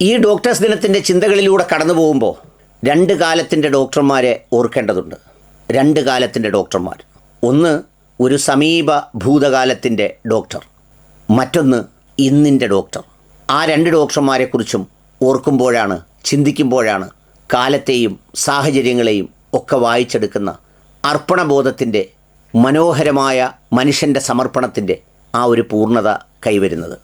ഈ ഡോക്ടേഴ്സ് ദിനത്തിന്റെ ചിന്തകളിലൂടെ കടന്നു പോകുമ്പോൾ രണ്ട് കാലത്തിന്റെ ഡോക്ടർമാരെ ഓർക്കേണ്ടതുണ്ട്. രണ്ട് കാലത്തിന്റെ ഡോക്ടർമാർ ഒന്ന് ഒരു സമീപ ഭൂതകാലത്തിന്റെ ഡോക്ടർ മറ്റൊന്ന് ഇന്നിന്റെ ഡോക്ടർ ആ രണ്ട് ഡോക്ടർമാരെക്കുറിച്ചും ഓർക്കുമ്പോഴാണ് ചിന്തിക്കുമ്പോഴാണ് കാലത്തെയും സാഹചര്യങ്ങളെയും ഒക്കെ വായിച്ചെടുക്കുന്ന അർപ്പണബോധത്തിന്റെ മനോഹരമായ മനുഷ്യന്റെ സമർപ്പണത്തിന്റെ ആ ഒരു പൂർണത കൈവരുന്നത്.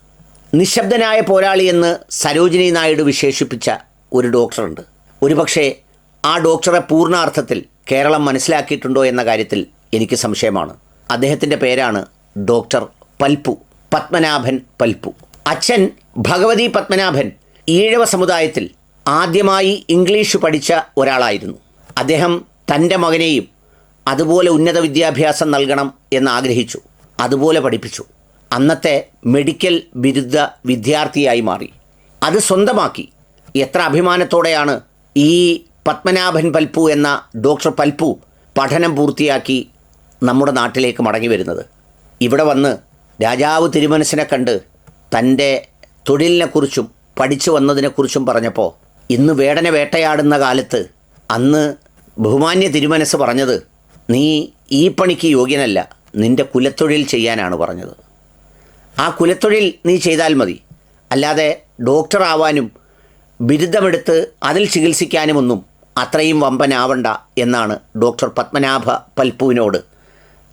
നിശബ്ദനായ പോരാളി എന്ന് സരോജിനി നായിഡു വിശേഷിപ്പിച്ച ഒരു ഡോക്ടറുണ്ട്. ഒരുപക്ഷെ ആ ഡോക്ടറെ പൂർണാർത്ഥത്തിൽ കേരളം മനസ്സിലാക്കിയിട്ടുണ്ടോ എന്ന കാര്യത്തിൽ എനിക്ക് സംശയമാണ്. അദ്ദേഹത്തിന്റെ പേരാണ് ഡോക്ടർ പൽപ്പു പത്മനാഭൻ പൽപ്പു. അച്ഛൻ ഭഗവതി പത്മനാഭൻ ഈഴവ സമുദായത്തിൽ ആദ്യമായി ഇംഗ്ലീഷ് പഠിച്ച ഒരാളായിരുന്നു. അദ്ദേഹം തന്റെ മകനെയും അതുപോലെ ഉന്നത വിദ്യാഭ്യാസം നൽകണം എന്നാഗ്രഹിച്ചു അതുപോലെ പഠിപ്പിച്ചു. അന്നത്തെ മെഡിക്കൽ ബിരുദ വിദ്യാർത്ഥിയായി മാറി. അത് സ്വന്തമാക്കി. എത്ര അഭിമാനത്തോടെയാണ് ഈ പത്മനാഭൻ പൽപ്പു എന്ന ഡോക്ടർ പൽപ്പു പഠനം പൂർത്തിയാക്കി നമ്മുടെ നാട്ടിലേക്ക് മടങ്ങി വരുന്നത്. ഇവിടെ വന്ന് രാജാവ് തിരുമനസിനെ കണ്ട് തന്റെ തൊഴിലിനെക്കുറിച്ചും പഠിച്ചു വന്നതിനെക്കുറിച്ചും പറഞ്ഞപ്പോൾ ഇന്ന് വേടനെ വേട്ടയാടുന്ന കാലത്ത് അന്ന് ബഹുമാന്യ തിരുമനസ് പറഞ്ഞത് നീ ഈ പണിക്ക് യോഗ്യനല്ല നിന്റെ കുലത്തൊഴിൽ ചെയ്യാനാണ് പറഞ്ഞത്. ആ കുലത്തൊഴിൽ നീ ചെയ്താൽ മതി. അല്ലാതെ ഡോക്ടറാവാനും ബിരുദമെടുത്ത് അതിൽ ചികിത്സിക്കാനുമൊന്നും അത്രയും വമ്പനാവണ്ട എന്നാണ് ഡോക്ടർ പത്മനാഭ പൽപ്പുവിനോട്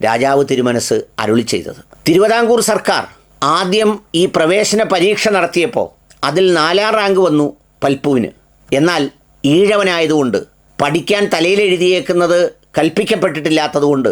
രാജാവ് തിരുമനസ് അരുളി ചെയ്തത്. തിരുവിതാംകൂർ സർക്കാർ ആദ്യം ഈ പ്രവേശന പരീക്ഷ നടത്തിയപ്പോൾ അതിൽ നാലാം റാങ്ക് വന്നു പൽപ്പുവിന്. എന്നാൽ ഈഴവനായതുകൊണ്ട് പഠിക്കാൻ തലയിലെഴുതിയേക്കുന്നത് കൽപ്പിക്കപ്പെട്ടിട്ടില്ലാത്തതുകൊണ്ട്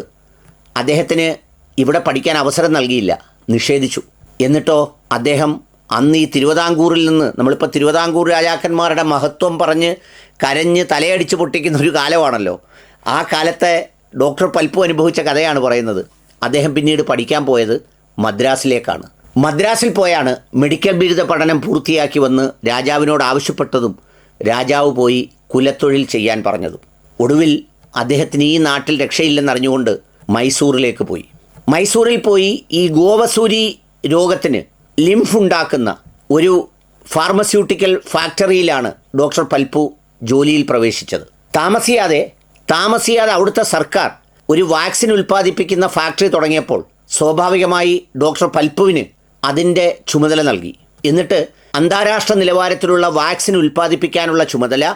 അദ്ദേഹത്തിന് ഇവിടെ പഠിക്കാൻ അവസരം നൽകിയില്ല. നിഷേധിച്ചു. എന്നിട്ടോ അദ്ദേഹം അന്ന് ഈ തിരുവിതാംകൂറിൽ നിന്ന് നമ്മളിപ്പോൾ തിരുവിതാംകൂർ രാജാക്കന്മാരുടെ മഹത്വം പറഞ്ഞ് കരഞ്ഞ് തലയടിച്ച് പൊട്ടിക്കുന്ന ഒരു കാലമാണല്ലോ. ആ കാലത്തെ ഡോക്ടർ പൽപ്പു അനുഭവിച്ച കഥയാണ് പറയുന്നത്. അദ്ദേഹം പിന്നീട് പഠിക്കാൻ പോയത് മദ്രാസിലേക്കാണ്. മദ്രാസിൽ പോയാണ് മെഡിക്കൽ ബിരുദ പഠനം പൂർത്തിയാക്കി വന്ന് രാജാവിനോട് ആവശ്യപ്പെട്ടതും രാജാവ് പോയി കുലത്തൊഴിൽ ചെയ്യാൻ പറഞ്ഞതും. ഒടുവിൽ അദ്ദേഹത്തിന് ഈ നാട്ടിൽ രക്ഷയില്ലെന്നറിഞ്ഞുകൊണ്ട് മൈസൂറിലേക്ക് പോയി. മൈസൂറിൽ പോയി ഈ ഗോവസൂരി രോഗത്തിന് ലിംഫ് ഉണ്ടാക്കുന്ന ഒരു ഫാർമസ്യൂട്ടിക്കൽ ഫാക്ടറിയിലാണ് ഡോക്ടർ പൽപ്പു ജോലിയിൽ പ്രവേശിച്ചത്. താമസിയാതെ താമസിയാതെ അവിടുത്തെ സർക്കാർ ഒരു വാക്സിൻ ഉൽപ്പാദിപ്പിക്കുന്ന ഫാക്ടറി തുടങ്ങിയപ്പോൾ സ്വാഭാവികമായി ഡോക്ടർ പൽപ്പുവിന് അതിന്റെ ചുമതല നൽകി. എന്നിട്ട് അന്താരാഷ്ട്ര നിലവാരത്തിലുള്ള വാക്സിൻ ഉൽപ്പാദിപ്പിക്കാനുള്ള ചുമതല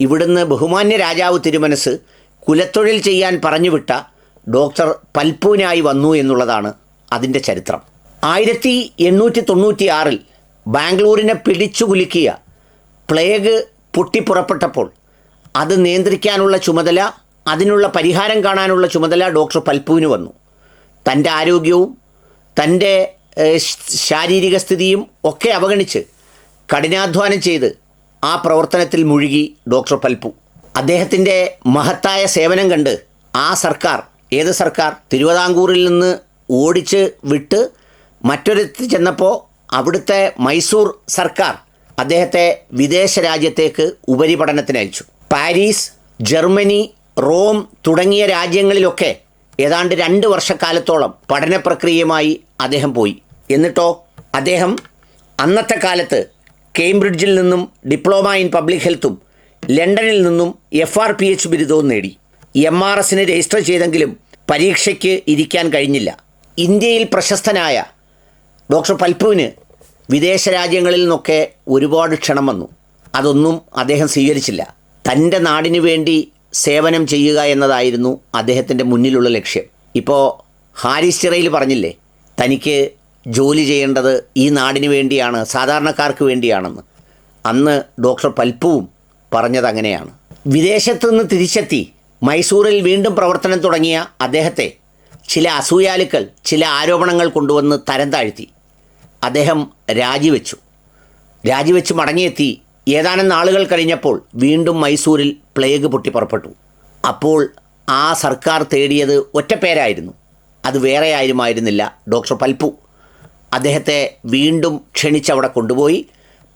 ഇവിടുന്ന് ബഹുമാന്യ രാജാവ് തിരുമനസ് കുലത്തൊഴിൽ ചെയ്യാൻ പറഞ്ഞുവിട്ട ഡോക്ടർ പൽപ്പുവിനായി വന്നു എന്നുള്ളതാണ് അതിന്റെ ചരിത്രം. ആയിരത്തി എണ്ണൂറ്റി തൊണ്ണൂറ്റി ആറിൽ ബാംഗ്ലൂരിനെ പിടിച്ചു കുലുക്കിയ പ്ലേഗ് പൊട്ടിപ്പുറപ്പെട്ടപ്പോൾ അത് നിയന്ത്രിക്കാനുള്ള ചുമതല അതിനുള്ള പരിഹാരം കാണാനുള്ള ചുമതല ഡോക്ടർ പൽപ്പുവിന് വന്നു. തന്റെ ആരോഗ്യവും തന്റെ ശാരീരിക സ്ഥിതിയും ഒക്കെ അവഗണിച്ച് കഠിനാധ്വാനം ചെയ്ത് ആ പ്രവർത്തനത്തിൽ മുഴുകി ഡോക്ടർ പൽപ്പു. അദ്ദേഹത്തിന്റെ മഹത്തായ സേവനം കണ്ട് ആ സർക്കാർ ഏത് സർക്കാർ? തിരുവിതാംകൂറിൽ നിന്ന് ഓടിച്ച് വിട്ട് മറ്റൊരിടത്ത് ചെന്നപ്പോൾ അവിടുത്തെ മൈസൂർ സർക്കാർ അദ്ദേഹത്തെ വിദേശ രാജ്യത്തേക്ക് ഉപരിപഠനത്തിന് അയച്ചു. പാരീസ് ജർമ്മനി റോം തുടങ്ങിയ രാജ്യങ്ങളിലൊക്കെ ഏതാണ്ട് രണ്ട് വർഷക്കാലത്തോളം പഠന പ്രക്രിയയുമായി അദ്ദേഹം പോയി. എന്നിട്ടോ അദ്ദേഹം അന്നത്തെ കാലത്ത് കേംബ്രിഡ്ജിൽ നിന്നും ഡിപ്ലോമ ഇൻ പബ്ലിക് ഹെൽത്തും ലണ്ടനിൽ നിന്നും എഫ് ആർ പി എച്ച് ബിരുദവും നേടി. എം ആർ എസിന് രജിസ്റ്റർ ചെയ്തെങ്കിലും പരീക്ഷയ്ക്ക് ഇരിക്കാൻ കഴിഞ്ഞില്ല. ഇന്ത്യയിൽ പ്രശസ്തനായ ഡോക്ടർ പൽപ്പുവിന് വിദേശ രാജ്യങ്ങളിൽ നിന്നൊക്കെ ഒരുപാട് ക്ഷണം വന്നു. അതൊന്നും അദ്ദേഹം സ്വീകരിച്ചില്ല. തന്റെ നാടിനു വേണ്ടി സേവനം ചെയ്യുക എന്നതായിരുന്നു അദ്ദേഹത്തിന്റെ മുന്നിലുള്ള ലക്ഷ്യം. ഇപ്പോൾ ഹാരിസ് ചിറയിൽ പറഞ്ഞില്ലേ തനിക്ക് ജോലി ചെയ്യേണ്ടത് ഈ നാടിനു വേണ്ടിയാണ് സാധാരണക്കാർക്ക് വേണ്ടിയാണെന്ന്. അന്ന് ഡോക്ടർ പൽപ്പുവും പറഞ്ഞത് അങ്ങനെയാണ്. വിദേശത്തു നിന്ന് തിരിച്ചെത്തി മൈസൂറിൽ വീണ്ടും പ്രവർത്തനം തുടങ്ങിയ അദ്ദേഹത്തെ ചില അസൂയാലുക്കൾ ചില ആരോപണങ്ങൾ കൊണ്ടുവന്ന് തരം താഴ്ത്തി. അദ്ദേഹം രാജിവെച്ചു. രാജിവെച്ച് മടങ്ങിയെത്തി ഏതാനും നാളുകൾ കഴിഞ്ഞപ്പോൾ വീണ്ടും മൈസൂരിൽ പ്ലേഗ് പൊട്ടി പുറപ്പെട്ടു. അപ്പോൾ ആ സർക്കാർ തേടിയത് ഒറ്റപ്പേരായിരുന്നു. അത് വേറെ ആരുമായിരുന്നില്ല ഡോക്ടർ പൽപ്പു. അദ്ദേഹത്തെ വീണ്ടും ക്ഷണിച്ചവിടെ കൊണ്ടുപോയി.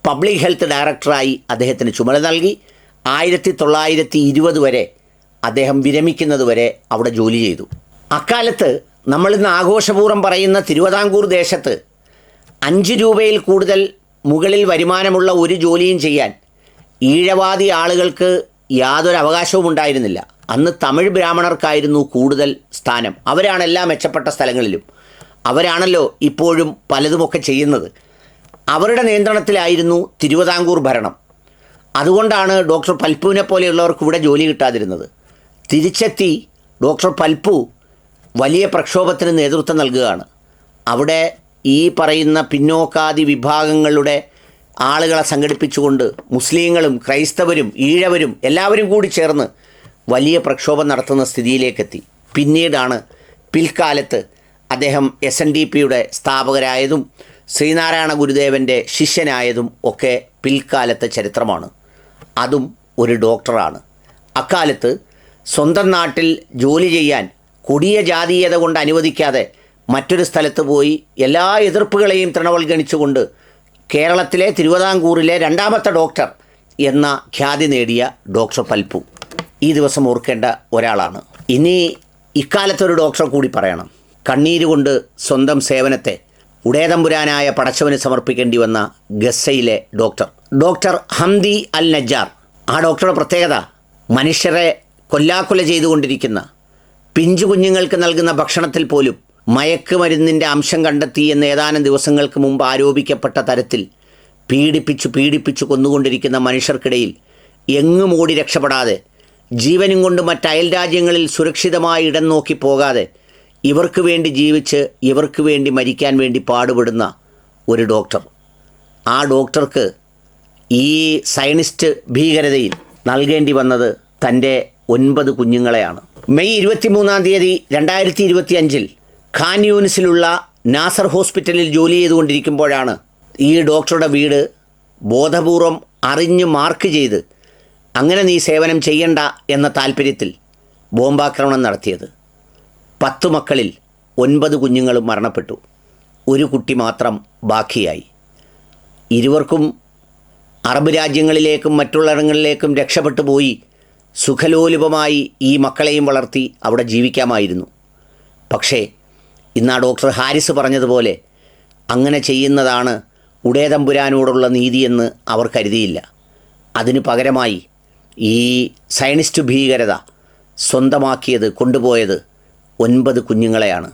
പബ്ലിക് ഹെൽത്ത് ഡയറക്ടറായി അദ്ദേഹത്തിന് ചുമതല നൽകി. ആയിരത്തി തൊള്ളായിരത്തി ഇരുപത് വരെ അദ്ദേഹം വിരമിക്കുന്നത് വരെ അവിടെ ജോലി ചെയ്തു. അക്കാലത്ത് നമ്മളിന്ന് ആഘോഷപൂർവം പറയുന്ന തിരുവിതാംകൂർ ദേശത്ത് അഞ്ച് രൂപയിൽ കൂടുതൽ മുകളിൽ വരുമാനമുള്ള ഒരു ജോലിയും ചെയ്യാൻ ഈഴവാദി ആളുകൾക്ക് യാതൊരു അവകാശവും ഉണ്ടായിരുന്നില്ല. അന്ന് തമിഴ് ബ്രാഹ്മണർക്കായിരുന്നു കൂടുതൽ സ്ഥാനം. അവരാണ് എല്ലാ മെച്ചപ്പെട്ട സ്ഥലങ്ങളിലും. അവരാണല്ലോ ഇപ്പോഴും പലതുമൊക്കെ ചെയ്യുന്നത്. അവരുടെ നിയന്ത്രണത്തിലായിരുന്നു തിരുവിതാംകൂർ ഭരണം. അതുകൊണ്ടാണ് ഡോക്ടർ പൽപ്പുവിനെ പോലെയുള്ളവർക്ക് ഇവിടെ ജോലി കിട്ടാതിരുന്നത്. തിരിച്ചെത്തി ഡോക്ടർ പൽപ്പു വലിയ പ്രക്ഷോഭത്തിന് നേതൃത്വം നൽകുകയാണ്. അവിടെ ഈ പറയുന്ന പിന്നോക്കാദി വിഭാഗങ്ങളുടെ ആളുകളെ സംഘടിപ്പിച്ചുകൊണ്ട് മുസ്ലിങ്ങളും ക്രൈസ്തവരും ഈഴവരും എല്ലാവരും കൂടി ചേർന്ന് വലിയ പ്രക്ഷോഭം നടത്തുന്ന സ്ഥിതിയിലേക്കെത്തി. പിന്നീടാണ് പിൽക്കാലത്ത് അദ്ദേഹം എസ് എൻ ഡി പിയുടെ സ്ഥാപകരായതും ശ്രീനാരായണ ഗുരുദേവന്റെ ശിഷ്യനായതും ഒക്കെ പിൽക്കാലത്തെ ചരിത്രമാണ്. അതും ഒരു ഡോക്ടറാണ്. അക്കാലത്ത് സ്വന്തം നാട്ടിൽ ജോലി ചെയ്യാൻ കൊടിയ ജാതീയത കൊണ്ട് അനുവദിക്കാതെ മറ്റൊരു സ്ഥലത്ത് പോയി എല്ലാ എതിർപ്പുകളെയും തൃണവൽഗണിച്ചുകൊണ്ട് കേരളത്തിലെ തിരുവിതാംകൂറിലെ രണ്ടാമത്തെ ഡോക്ടർ എന്ന ഖ്യാതി നേടിയ ഡോക്ടർ പൽപ്പു ഈ ദിവസം ഓർക്കേണ്ട ഒരാളാണ്. ഇനി ഇക്കാലത്തൊരു ഡോക്ടർ കൂടി പറയണം. കണ്ണീര് കൊണ്ട് സ്വന്തം സേവനത്തെ ഉടേതമ്പുരാനായ പടച്ചവന് സമർപ്പിക്കേണ്ടി വന്ന ഗസയിലെ doctor. Doctor Hamdi Al Najjar ആ ഡോക്ടറുടെ പ്രത്യേകത മനുഷ്യരെ കൊല്ലാക്കൊല ചെയ്തുകൊണ്ടിരിക്കുന്ന പിഞ്ചു കുഞ്ഞുങ്ങൾക്ക് നൽകുന്ന ഭക്ഷണത്തിൽ പോലും മയക്കുമരുന്നിന്റെ അംശം കണ്ടെത്തി എന്ന് ഏതാനും ദിവസങ്ങൾക്ക് മുമ്പ് ആരോപിക്കപ്പെട്ട തരത്തിൽ പീഡിപ്പിച്ചു പീഡിപ്പിച്ചു കൊന്നുകൊണ്ടിരിക്കുന്ന മനുഷ്യർക്കിടയിൽ എങ്ങും ഓടി രക്ഷപ്പെടാതെ ജീവനും കൊണ്ട് മറ്റ് അയൽരാജ്യങ്ങളിൽ സുരക്ഷിതമായി ഇടം നോക്കി പോകാതെ ഇവർക്ക് വേണ്ടി ജീവിച്ച് ഇവർക്ക് വേണ്ടി മരിക്കാൻ വേണ്ടി പാടുപെടുന്ന ഒരു ഡോക്ടർ. ആ ഡോക്ടർക്ക് ഈ സയനിസ്റ്റ് ഭീകരതയിൽ നൽകേണ്ടി വന്നത് തന്റെ ഒൻപത് കുഞ്ഞുങ്ങളെയാണ്. മെയ് ഇരുപത്തിമൂന്നാം തീയതി രണ്ടായിരത്തി ഇരുപത്തി അഞ്ചിൽ ഖാൻ യൂണിസിലുള്ള നാസർ ഹോസ്പിറ്റലിൽ ജോലി ചെയ്തുകൊണ്ടിരിക്കുമ്പോഴാണ് ഈ ഡോക്ടറുടെ വീട് ബോധപൂർവം അറിഞ്ഞ് മാർക്ക് ചെയ്ത് അങ്ങനെ നീ സേവനം ചെയ്യണ്ട എന്ന താല്പര്യത്തിൽ ബോംബാക്രമണം നടത്തിയത്. പത്തു മക്കളിൽ ഒൻപത് കുഞ്ഞുങ്ങളും മരണപ്പെട്ടു. ഒരു കുട്ടി മാത്രം ബാക്കിയായി. ഇരുവർക്കും അറബ് രാജ്യങ്ങളിലേക്കും മറ്റുള്ളിടങ്ങളിലേക്കും രക്ഷപ്പെട്ടു പോയി സുഖലോലുപമായി ഈ മക്കളെയും വളർത്തി അവിടെ ജീവിക്കാമായിരുന്നു. പക്ഷേ ഇന്ന് ആ ഡോക്ടർ ഹാരിസ് പറഞ്ഞതുപോലെ അങ്ങനെ ചെയ്യുന്നതാണ് ഉടേതമ്പുരാനോടുള്ള നീതിയെന്ന് അവർ കരുതിയില്ല. അതിനു പകരമായി ഈ സയനിസ്റ്റ് ഭീകരത സ്വന്തമാക്കിയത് കൊണ്ടുപോയത് ഒൻപത് കുഞ്ഞുങ്ങളെയാണ്.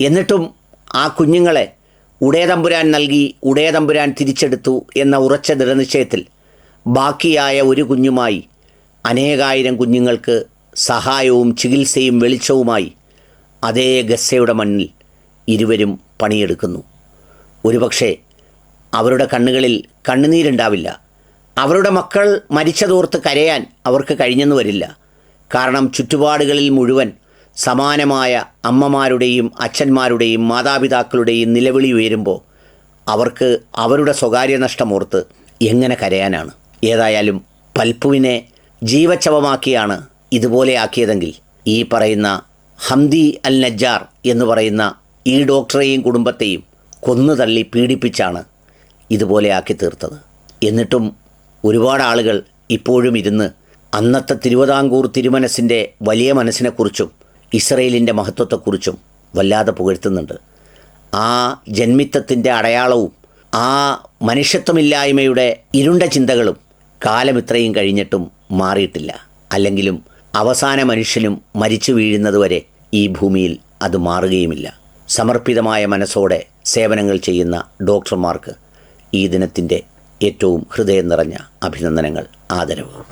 എന്നിട്ടും ആ കുഞ്ഞുങ്ങളെ ഉടേതമ്പുരാൻ നൽകി ഉടേതമ്പുരാൻ തിരിച്ചെടുത്തു എന്ന ഉറച്ച ദൃഢനിശ്ചയത്തിൽ ബാക്കിയായ ഒരു കുഞ്ഞുമായി അനേകായിരം കുഞ്ഞുങ്ങൾക്ക് സഹായവും ചികിത്സയും വെളിച്ചവുമായി അതേ ഗസ്സയുടെ മണ്ണിൽ ഇരുവരും പണിയെടുക്കുന്നു. ഒരുപക്ഷെ അവരുടെ കണ്ണുകളിൽ കണ്ണുനീരുണ്ടാവില്ല. അവരുടെ മക്കൾ മരിച്ചതോർത്ത് കരയാൻ അവർക്ക് കഴിഞ്ഞെന്ന് വരില്ല. കാരണം ചുറ്റുപാടുകളിൽ മുഴുവൻ സമാനമായ അമ്മമാരുടെയും അച്ഛന്മാരുടെയും മാതാപിതാക്കളുടെയും നിലവിളി ഉയരുമ്പോൾ അവർക്ക് അവരുടെ സ്വകാര്യ നഷ്ടമോർത്ത് എങ്ങനെ കരയാനാണ്? ഏതായാലും പൽപ്പുവിനെ ജീവച്ചവമാക്കിയാണ് ഇതുപോലെ ആക്കിയതെങ്കിൽ ഈ പറയുന്ന ഹംദി അൽ നജ്ജാർ എന്ന് പറയുന്ന ഈ ഡോക്ടറെയും കുടുംബത്തെയും കൊന്നു തള്ളി പീഡിപ്പിച്ചാണ് ഇതുപോലെ ആക്കി തീർത്തത്. എന്നിട്ടും ഒരുപാട് ആളുകൾ ഇപ്പോഴും ഇരുന്ന് അന്നത്തെ തിരുവിതാംകൂർ തിരുമനസിന്റെ വലിയ മനസ്സിനെക്കുറിച്ചും ഇസ്രയേലിന്റെ മഹത്വത്തെക്കുറിച്ചും വല്ലാതെ പുകഴ്ത്തുന്നുണ്ട്. ആ ജന്മിത്വത്തിന്റെ അടയാളവും ആ മനുഷ്യത്വമില്ലായ്മയുടെ ഇരുണ്ട ചിന്തകളും കാലം ഇത്രയും കഴിഞ്ഞിട്ടും മാറിയിട്ടില്ല. അല്ലെങ്കിലും അവസാന മനുഷ്യനും മരിച്ചു വീഴുന്നതുവരെ ഈ ഭൂമിയിൽ അത് മാറുകയുമില്ല. സമർപ്പിതമായ മനസ്സോടെ സേവനങ്ങൾ ചെയ്യുന്ന ഡോക്ടർമാർക്ക് ഈ ദിനത്തിന്റെ ഏറ്റവും ഹൃദയം നിറഞ്ഞ അഭിനന്ദനങ്ങൾ ആദരവ്.